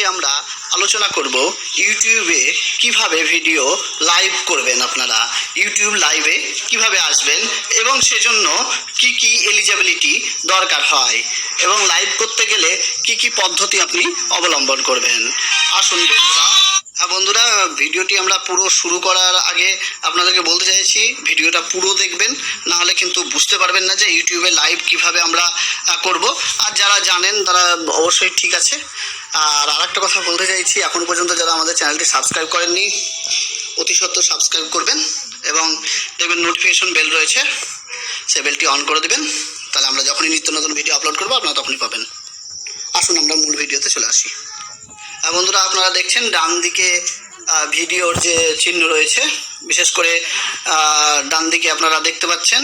আজকে আমরা আলোচনা করব ইউটিউবে কীভাবে ভিডিও লাইভ করবেন আপনারা, ইউটিউব লাইভে কীভাবে আসবেন এবং সেজন্য কি কি এলিজিবিলিটি দরকার হয় এবং লাইভ করতে গেলে কি কি পদ্ধতি আপনি অবলম্বন করবেন। আসুন বন্ধুরা। হ্যাঁ বন্ধুরা, ভিডিওটি আমরা পুরো শুরু করার আগে আপনাদেরকে বলতে চাইছি, ভিডিওটা পুরো দেখবেন, না হলে কিন্তু বুঝতে পারবেন না যে ইউটিউবে লাইভ কীভাবে আমরা করব। আর যারা জানেন তারা অবশ্যই ঠিক আছে। আর আরেকটা কথা বলতে চাইছি, এখন পর্যন্ত যারা আমাদের চ্যানেলটি সাবস্ক্রাইব করেননি, অতি সত্ত্বর সাবস্ক্রাইব করবেন এবং দেখবেন নোটিফিকেশন বেল রয়েছে সেই বেলটি অন করে দেবেন। তাহলে আমরা যখনই নিত্য নতুন ভিডিও আপলোড করব, আপনারা তখনই পাবেন। আসুন, আমরা মূল ভিডিওতে চলে আসি। আর বন্ধুরা, আপনারা দেখছেন ডান দিকে ভিডিওর যে চিহ্ন রয়েছে, বিশেষ করে ডান দিকে আপনারা দেখতে পাচ্ছেন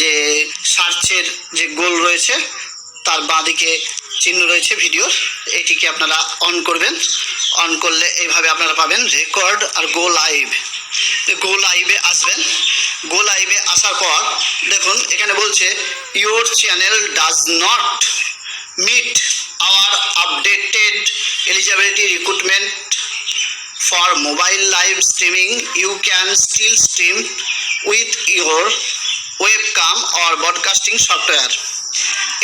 যে সার্চের যে গোল রয়েছে, তার বাঁ দিকে চিহ্ন রয়েছে ভিডিওর এটিকে আপনারা অন করবেন। অন করলে এইভাবে আপনারা পাবেন রেকর্ড আর গো লাইভ গো লাইভে আসবেন। গো লাইভে আসার পর, দেখুন, এখানে বলছে your channel does not meet our updated eligibility recruitment for mobile live streaming you can still stream with your webcam or broadcasting software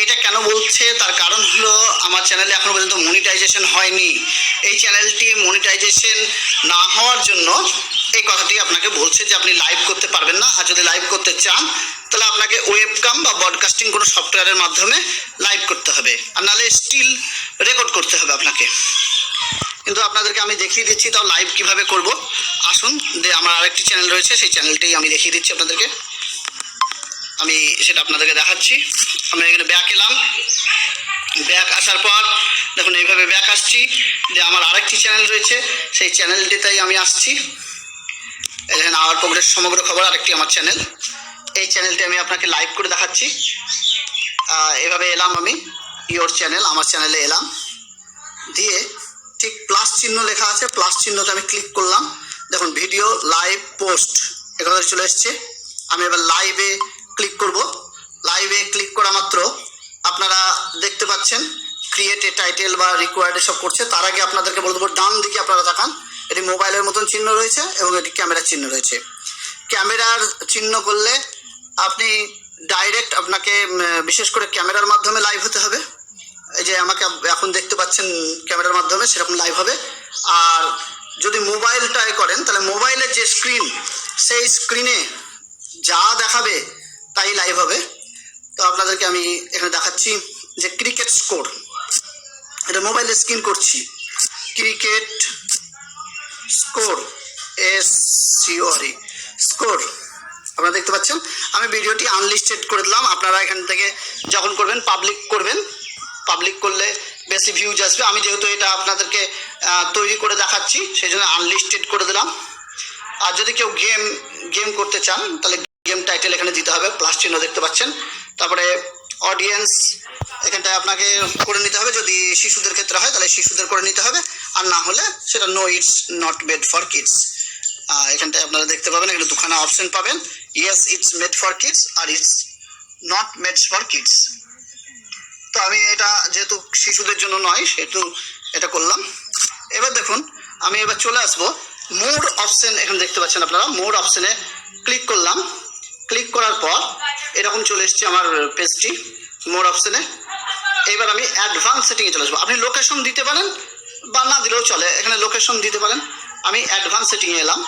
এটা কেন বলছে? তার কারণ হলো, আমার চ্যানেলে এখনও পর্যন্ত মনিটাইজেশন হয়নি। এই চ্যানেলটি মনিটাইজেশন না হওয়ার জন্য এই কথাটি আপনাকে বলছে যে আপনি লাইভ করতে পারবেন না। আর যদি লাইভ করতে চান, তাহলে আপনাকে ওয়েবকাম বা ব্রডকাস্টিং কোনো সফটওয়্যারের মাধ্যমে লাইভ করতে হবে। আর নাহলে স্টিল রেকর্ড করতে হবে আপনাকে। কিন্তু আপনাদেরকে আমি দেখিয়ে দিচ্ছি, তাও লাইভ কীভাবে করব? আসুন যে আমার আরেকটি চ্যানেল রয়েছে, সেই চ্যানেলটাই আমি দেখিয়ে দিচ্ছি আপনাদেরকে। আমি সেটা আপনাদেরকে দেখাচ্ছি। আমরা এখানে ব্যাক এলাম। ব্যাক আসার পর, দেখুন, এইভাবে ব্যাক আসছি। যে আমার আরেকটি চ্যানেল রয়েছে, সেই চ্যানেলটিতেই আমি আসছি। এখানে আওয়ার প্রোগ্রেস সমগ্র খবর, আরেকটি আমার চ্যানেল। এই চ্যানেলটি আমি আপনাকে লাইভ করে দেখাচ্ছি। এভাবে এলাম আমি ইওর চ্যানেল আমার চ্যানেলে এলাম। দিয়ে ঠিক প্লাস চিহ্ন লেখা আছে প্লাস চিহ্নতে আমি ক্লিক করলাম। দেখুন ভিডিও লাইভ পোস্ট এখানে চলে এসছে। আমি এবার লাইভে ক্লিক করব। লাইভে ক্লিক করা মাত্র আপনারা দেখতে পাচ্ছেন ক্রিয়েট এ টাইটেল বা রিকোয়ার্ড এসব করছে। তার আগে আপনাদেরকে বলতে পারব ডান দিকে আপনারা তাকান। এটি মোবাইলের মতন চিহ্ন রয়েছে এবং এটি ক্যামেরার চিহ্ন রয়েছে। ক্যামেরার চিহ্ন করলে আপনি ডাইরেক্ট আপনাকে বিশেষ করে ক্যামেরার মাধ্যমে লাইভ হতে হবে। এই যে আমাকে এখন দেখতে পাচ্ছেন ক্যামেরার মাধ্যমে সেরকম লাইভ হবে। আর যদি মোবাইলটায় করেন, তাহলে মোবাইলের যে স্ক্রিন সেই স্ক্রিনে যা দেখাবে তাই লাইভ হবে। তো আপনাদেরকে আমি এখানে দেখাচ্ছি যে ক্রিকেট স্কোর এটা মোবাইলে স্ক্রিন করছি। ক্রিকেট স্কোর এস সিওরি স্কোর আপনারা দেখতে পাচ্ছেন? আমি ভিডিওটি আনলিস্টেড করে দিলাম। আপনারা এখান থেকে যখন করবেন পাবলিক করবেন। পাবলিক করলে বেশি ভিউজ আসবে। আমি যেহেতু এটা আপনাদেরকে তৈরি করে দেখাচ্ছি, সেই জন্য আনলিস্টেড করে দিলাম। আর যদি কেউ গেম গেম করতে চান, তাহলে গেম টাইটেল এখানে দিতে হবে প্লাস চিহ্ন দেখতে পাচ্ছেন। তারপরে অডিয়েন্স এখানটায় আপনাকে করে নিতে হবে, যদি শিশুদের ক্ষেত্রে হয় তাহলে শিশুদের করে নিতে হবে, আর না হলে সেটা no it's not made for kids এখানটায় আপনারা দেখতে পাবেন, এখানে দুখানা অপশন পাবেন। Yes it's made for kids R it's not made for kids তো আমি এটা যেহেতু শিশুদের জন্য নয়, সেহেতু এটা করলাম। এবার দেখুন, আমি এবার চলে আসব। মোড অপশন এখানে দেখতে পাচ্ছেন আপনারা মোড অপশনে ক্লিক করলাম। ক্লিক করার পর এরকম চলে এসেছে আমার পেজটি মোর অপশনে এবার আমি অ্যাডভান্স সেটিংয়ে চলে আসব। আপনি লোকেশন দিতে পারেন বা না দিলেও চলে। এখানে লোকেশন দিতে পারেন। আমি অ্যাডভান্স সেটিংয়ে এলাম।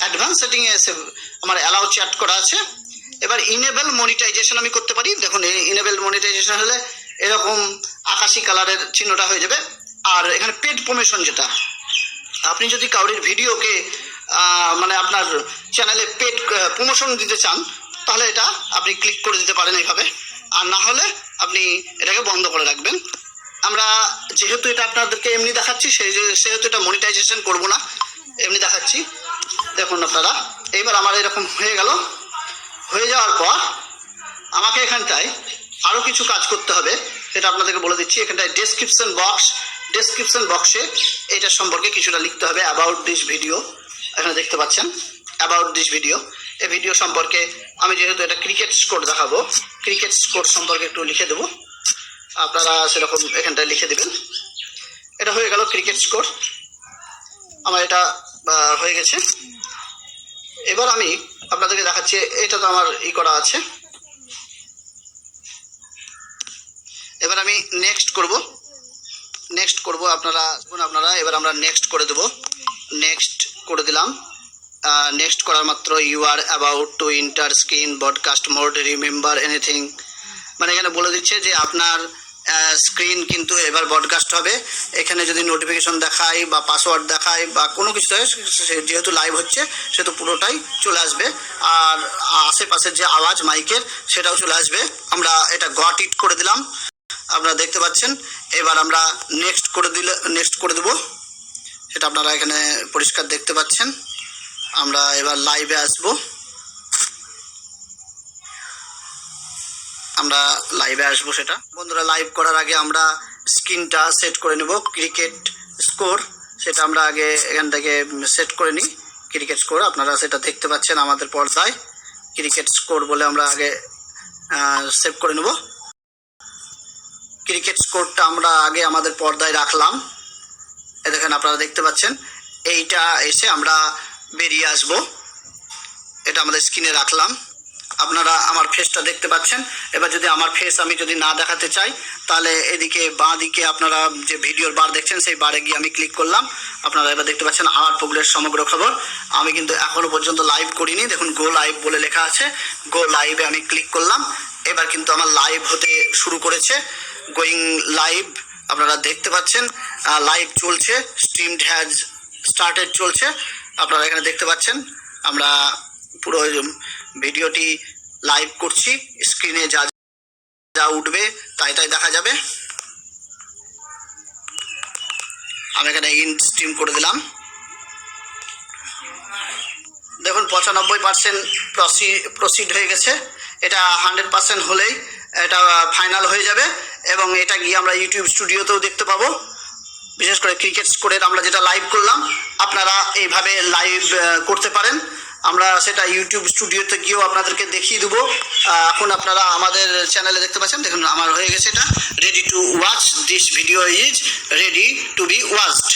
অ্যাডভান্স সেটিংয়ে এসে আমার অ্যালাউ চ্যাট করা আছে। এবার ইনেবল মনিটাইজেশন আমি করতে পারি। দেখুন ইনেবল মনিটাইজেশন হলে এরকম আকাশি কালারের চিহ্নটা হয়ে যাবে। আর এখানে পেড প্রমোশন যেটা, আপনি যদি কাউরির ভিডিওকে মানে আপনার চ্যানেলে পেড প্রমোশন দিতে চান তাহলে এটা আপনি ক্লিক করে দিতে পারেন এইভাবে। আর না হলে আপনি এটাকে বন্ধ করে রাখবেন। আমরা যেহেতু এটা আপনাদেরকে এমনি দেখাচ্ছি, সেই সেহেতু এটা মনিটাইজেশন করব না। এমনি দেখাচ্ছি। দেখুন আপনারা, এইবার আমার এরকম হয়ে গেল। হয়ে যাওয়ার পর আমাকে এখানটায় আরও কিছু কাজ করতে হবে, সেটা আপনাদেরকে বলে দিচ্ছি। এখানটায় ডেসক্রিপশন বক্স ডেসক্রিপশন বক্সে এটা সম্পর্কে কিছুটা লিখতে হবে অ্যাবাউট দিস ভিডিও এখানে দেখতে পাচ্ছেন অ্যাবাউট দিস ভিডিও এই ভিডিও সম্পর্কে আমি যেহেতু এটা ক্রিকেট স্কোর দেখাবো ক্রিকেট স্কোর সম্পর্কে একটু লিখে দেবো। আপনারা সেরকম এখানটায় লিখে দেবেন। এটা হয়ে গেল ক্রিকেট স্কোর আমার এটা হয়ে গেছে। এবার আমি আপনাদেরকে দেখাচ্ছি, এটা তো আমার ই করা আছে। এবার আমি নেক্সট করব। নেক্সট করব আপনারা আপনারা, এবার আমরা নেক্সট করে দেব। নেক্সট করে দিলাম। নেক্সট করার মাত্র you are about to enter screen broadcast mode remember anything মানে এখানে বলে দিচ্ছে যে আপনার স্ক্রিন কিন্তু এবার ব্রডকাস্ট হবে। এখানে যদি নোটিফিকেশন দেখায় বা পাসওয়ার্ড দেখায় বা কোনো কিছু যেহেতু লাইভ হচ্ছে সেহেতু পুরোটাই চলে আসবে। আর আশেপাশের যে আওয়াজ মাইকের, সেটাও চলে আসবে। আমরা এটা গট ইট করে দিলাম। আপনারা দেখতে পাচ্ছেন। এবার আমরা নেক্সট করে দিলে নেক্সট করে দেবো। সেটা আপনারা এখানে পরিষ্কার দেখতে পাচ্ছেন। আমরা এবার লাইভে আসব। আমরা লাইভে আসব সেটা। বন্ধুরা লাইভ করার আগে আমরা স্ক্রিনটা সেট করে নেব ক্রিকেট স্কোর সেটা আমরা আগে এখান থেকে সেট করে নিই ক্রিকেট স্কোর আপনারা সেটা দেখতে পাচ্ছেন আমাদের পর্দায়। ক্রিকেট স্কোর বলে আমরা আগে সেভ করে নেব। ক্রিকেট স্কোরটা আমরা আগে আমাদের পর্দায় রাখলাম। এ দেখেন, আপনারা দেখতে পাচ্ছেন। এইটা এসে আমরা বেরিয়ে আসব। এটা আমাদের স্ক্রিনে রাখলাম। আপনারা আমার ফেসটা দেখতে পাচ্ছেন। এবার যদি আমার ফেস আমি যদি না দেখাতে চাই, তাহলে এদিকে বাঁ দিকে আপনারা যে ভিডিওর বার দেখছেন, সেই বারে গিয়ে আমি ক্লিক করলাম। আপনারা এবার দেখতে পাচ্ছেন আর পুকুরের সমগ্র খবর। আমি কিন্তু এখনও পর্যন্ত লাইভ করিনি। দেখুন গো লাইভ বলে লেখা আছে। গো লাইভে আমি ক্লিক করলাম। এবার কিন্তু আমার লাইভ হতে শুরু করেছে। গোয়িং লাইভ আপনারা দেখতে পাচ্ছেন। লাইভ চলছে। স্ট্রিমড হ্যাজ স্টার্টেড চলছে। আপনারা এখানে দেখতে পাচ্ছেন। আমরা পুরো ভিডিওটি লাইভ করছি। স্ক্রিনে যা যা উঠবে, তাই তাই দেখা যাবে। আমি এখানে ইন স্ট্রিম করে দিলাম। দেখুন, পঁচানব্বই পার্সেন্ট প্রসি প্রসিড হয়ে গেছে। এটা হান্ড্রেড পার্সেন্ট হলেই এটা ফাইনাল হয়ে যাবে এবং এটা গিয়ে আমরা ইউটিউব স্টুডিওতেও দেখতে পাবো। বিশেষ করে ক্রিকেট স্কোরের আমরা যেটা লাইভ করলাম, আপনারা এইভাবে লাইভ করতে পারেন। আমরা সেটা ইউটিউব স্টুডিওতে গিয়েও আপনাদেরকে দেখিয়ে দেবো। এখন আপনারা আমাদের চ্যানেলে দেখতে পাচ্ছেন, দেখুন, আমার হয়ে গেছে এটা। Ready to watch this video is ready to be watched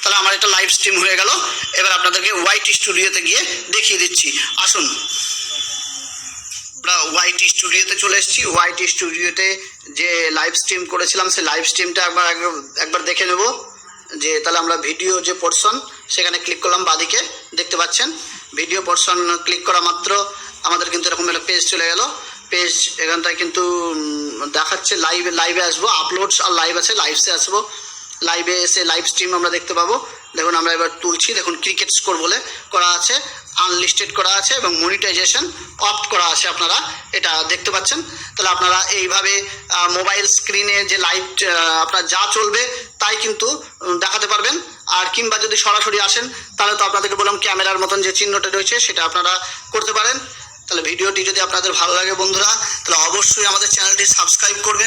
তাহলে আমার এটা লাইভ স্ট্রিম হয়ে গেল। এবার আপনাদেরকে হোয়াইট স্টুডিওতে গিয়ে দেখিয়ে দিচ্ছি। আসুন। আমরা ওয়াইটি স্টুডিওতে চলে এসেছি। ওয়াইটি স্টুডিওতে যে লাইভ স্ট্রিম করেছিলাম, সেই লাইভ স্ট্রিমটা একবার একবার- দেখে নেব। যে তাহলে আমরা ভিডিও যে পোর্শন সেখানে ক্লিক করলাম বাদিকে, দেখতে পাচ্ছেন? ভিডিও পোর্শন ক্লিক করা মাত্র আমাদের কিন্তু এরকম একটা পেজ চলে গেল। পেজ এখানটায় কিন্তু দেখাচ্ছে লাইভে লাইভে আসব। আপলোডস আর লাইভ আছে লাইভসে আসব। লাইভে এসে লাইভ স্ট্রিম আমরা দেখতে পাবো। দেখুন, আমরা এবার তুলছি। দেখুন, ক্রিকেট স্কোর বলে করা আছে আনলিস্টেড করা আছে এবং মনিটাইজেশন অফ করা আছে আপনারা। এটা দেখতে পাচ্ছেন। তাহলে আপনারা এইভাবে মোবাইল স্ক্রিনে যে লাইভ আপনার যা চলবে তাই কিন্তু দেখাতে পারবেন। আর কিংবা যদি সরাসরি আসেন, তাহলে তো আপনাদেরকে বললাম ক্যামেরার মতন যে চিহ্নটা রয়েছে, সেটা আপনারা করতে পারেন। তাহলে ভিডিওটি যদি আপনাদের ভালো লাগে বন্ধুরা, তাহলে অবশ্যই আমাদের চ্যানেলটি সাবস্ক্রাইব করবেন।